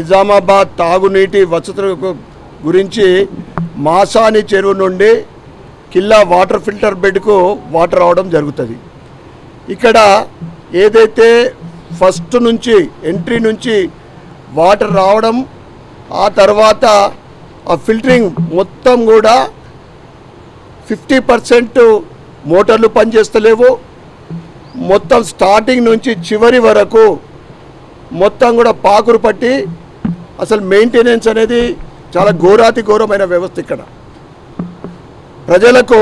నిజామాబాద్ తాగునీటి వసతులకు గురించి మాసాని చెరువు నుండి కిల్లా వాటర్ ఫిల్టర్ బెడ్కు వాటర్ రావడం జరుగుతుంది. ఇక్కడ ఏదైతే ఫస్ట్ నుంచి ఎంట్రీ నుంచి వాటర్ రావడం ఆ తర్వాత ఆ ఫిల్టరింగ్ మొత్తం కూడా ఫిఫ్టీ పర్సెంట్ మోటార్లు పనిచేస్తలేవు. మొత్తం స్టార్టింగ్ నుంచి చివరి వరకు మొత్తం కూడా పాకురు పట్టి అసలు మెయింటెనెన్స్ అనేది చాలా ఘోరాతి ఘోరమైన వ్యవస్థ ఇక్కడ. ప్రజలకు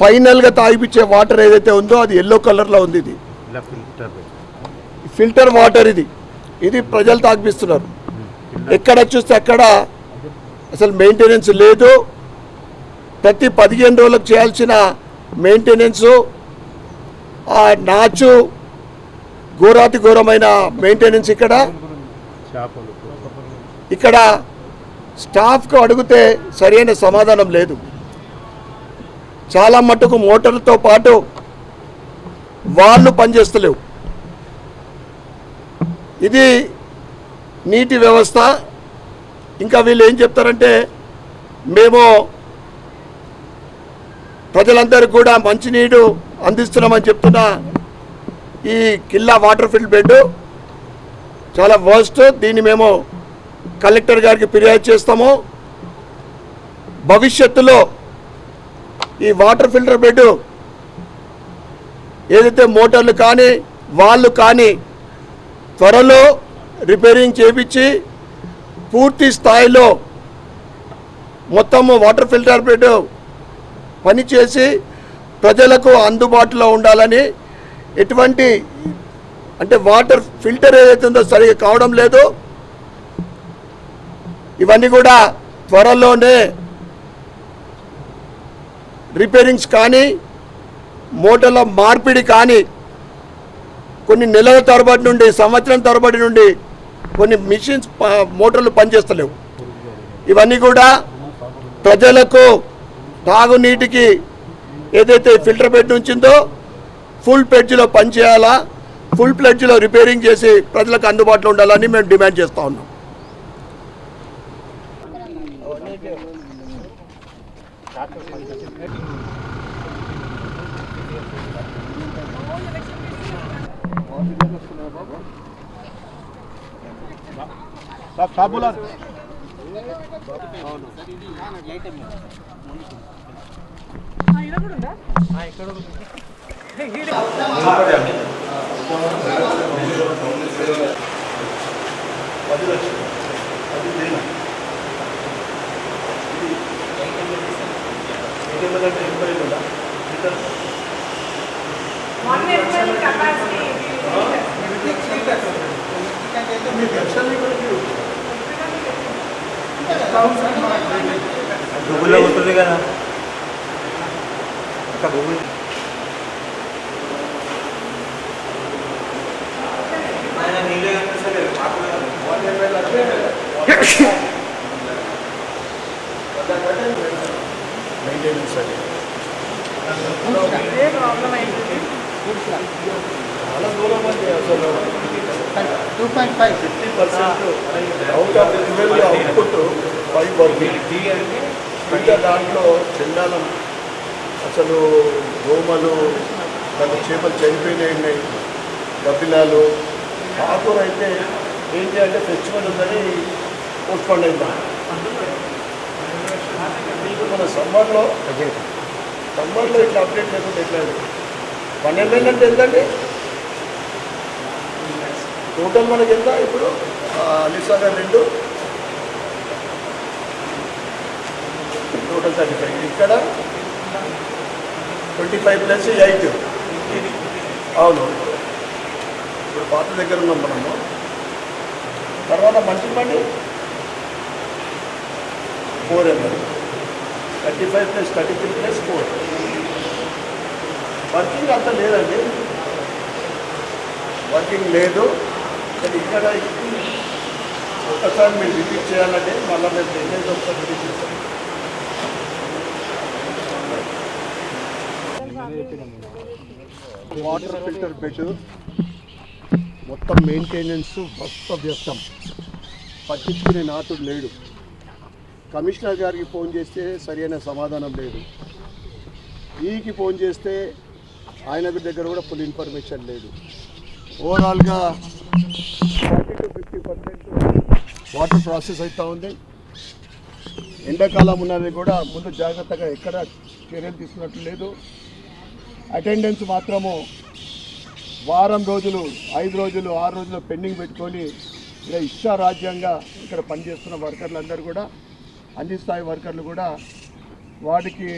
ఫైనల్గా తాగిపించే వాటర్ ఏదైతే ఉందో అది ఎల్లో కలర్లో ఉంది ఇది. ఫిల్టర్ వాటర్ ఇది. ఇది ప్రజలు తాగిపిస్తున్నారు. ఎక్కడ చూస్తే అక్కడ అసలు మెయింటెనెన్స్ లేదు. ప్రతి పదిహేను రోజులకు చేయాల్సిన మెయింటెనెన్సు ఆ నాచు ఘోరాతి ఘోరమైన మెయింటెనెన్స్ ఇక్కడ. చేపలు. ఇక్కడ స్టాఫ్కు అడిగితే సరైన సమాధానం లేదు. చాలా మట్టుకు మోటార్లతో పాటు వాళ్ళు పనిచేస్తలేవు. ఇది నీటి వ్యవస్థ. ఇంకా వీళ్ళు ఏం చెప్తారంటే మేము ప్రజలందరికీ కూడా మంచినీరు అందిస్తున్నామని చెప్తున్న ఈ కిల్లా వాటర్ ఫిల్డ్ బెడ్ చాలా వర్స్ట్. దీన్ని మేము కలెక్టర్ గారికి ఫిర్యాదు చేస్తాము. భవిష్యత్తులో ఈ వాటర్ ఫిల్టర్ బెడ్ ఏదైతే మోటార్లు కానీ వాళ్ళు కానీ త్వరలో రిపేరింగ్ చేపించి పూర్తి స్థాయిలో మొత్తము వాటర్ ఫిల్టర్ బెడ్ పనిచేసి ప్రజలకు అందుబాటులో ఉండాలని ఎటువంటి అంటే వాటర్ ఫిల్టర్ ఏదైతే ఉందో సరిగా కావడం లేదు. ఇవన్నీ కూడా త్వరలోనే రిపేరింగ్స్ కానీ మోటార్ల మార్పిడి కానీ కొన్ని నెలల తరబడి నుండి సంవత్సరం తరబడి నుండి కొన్ని మిషన్స్ మోటార్లు పనిచేస్తలేవు. ఇవన్నీ కూడా ప్రజలకు తాగునీటికి ఏదైతే ఫిల్టర్ బెడ్ ఉంచిందో ఫుల్ ప్లెడ్జ్లో పనిచేయాలా ఫుల్ ప్లెడ్జ్లో రిపేరింగ్ చేసి ప్రజలకు అందుబాటులో ఉండాలని మేము డిమాండ్ చేస్తూ ఉన్నాం. One ml capacity. గూగుల్లో ఉంటుంది కదా ఒక గూగుల్ మెయింటెనెన్స్ అది అదే ప్రాబ్లం అయింది చాలా దూరం అండి two point five fifty percent out of twelve output five ఇంకా దాంట్లో చండాలం అసలు దోమలు దాని చేపలు చనిపోయినాయి ఉన్నాయి గబ్బిలాలు ఆకూర అయితే ఏంటి అంటే ఫెస్టివల్ ఉందని పోస్ట్పోన్ అయిందా మన సమ్మర్లో సమ్మర్లో ఇట్లా అప్డేట్ లేకుండా ఎట్లా పన్నెండు వేలు అంటే ఎంతండి టోటల్ మనకి ఎంత ఇప్పుడు? అలీసాగర్ రెండు. Total thirty five. ఇక్కడ ట్వంటీ ఫైవ్ ప్లస్ ఎయిట్. అవును. ఇప్పుడు పాత దగ్గర ఉన్నాం మనము. తర్వాత మంచి మండి four ML thirty five plus thirty three plus four. Working అంత లేదండి. వర్కింగ్ లేదు. అసలు ఇక్కడ ఒకసారి మీరు రిపీట్ చేయాలంటే మళ్ళీ మేము డ్రైనేజ్ ఒకసారి రిపీట్ చేస్తాం. వాటర్ ఫిల్టర్ బెడ్ మొత్తం మెయింటెనెన్స్ వ్యస్తం పట్టించుకునే నాతుడు లేడు. కమిషనర్ గారికి ఫోన్ చేస్తే సరైన సమాధానం లేదు. ఈకి ఫోన్ చేస్తే ఆయన దగ్గర కూడా ఫుల్ ఇన్ఫర్మేషన్ లేదు. ఓవరాల్గా forty to fifty percent water process అవుతూ ఉంది. ఎండాకాలం ఉన్నది కూడా ముందు జాగ్రత్తగా ఎక్కడ చర్యలు తీసుకున్నట్లు లేదు. అటెండెన్స్ మాత్రము వారం రోజులు ఐదు రోజులు ఆరు రోజులు పెండింగ్ పెట్టుకొని ఇలా ఇష్టారాజ్యంగా ఇక్కడ పనిచేస్తున్న వర్కర్లందరూ కూడా అన్ని స్థాయి వర్కర్లు కూడా వాటికి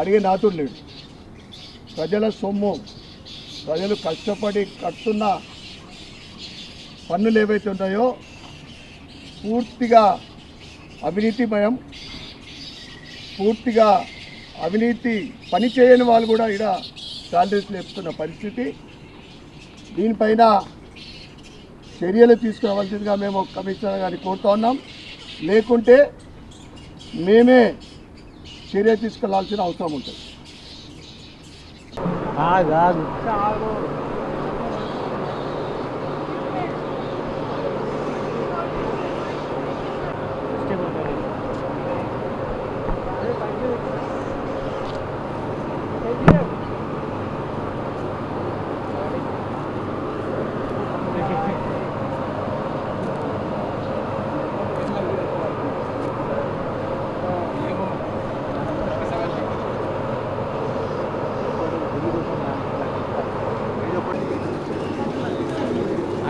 అడిగే నాతుడు లేడు. ప్రజల సొమ్ము ప్రజలు కష్టపడి కడుతున్న పన్నులు ఏవైతే ఉన్నాయో పూర్తిగా అవినీతిమయం పూర్తిగా అవినీతి పని చేయని వాళ్ళు కూడా ఇక్కడ శాలరీస్ లేపుతున్న పరిస్థితి. దీనిపైన చర్యలు తీసుకోవాల్సిందిగా మేము కమిషనర్ గారిని కోరుతా ఉన్నాం. లేకుంటే మేమే చర్య తీసుకెళ్ళాల్సిన అవసరం ఉంటుంది.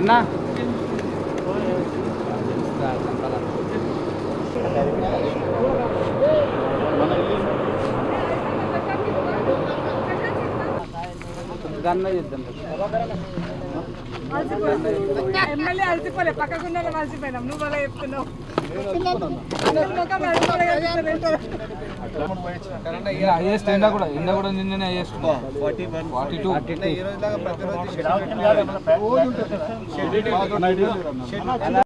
అన్నా గన్న చేద్దాం ఎమ్మెల్యే అలసిపోలే పక్కకున్న అలసిపోయినాం నువ్వు అలా చెప్తున్నావు హైయెస్ట్ ఎండ కూడా ఎండ కూడా నిన్ననే హైయెస్ట్ ఫార్టీ ఫార్టీ టూ రోజు ఉంటుంది కదా.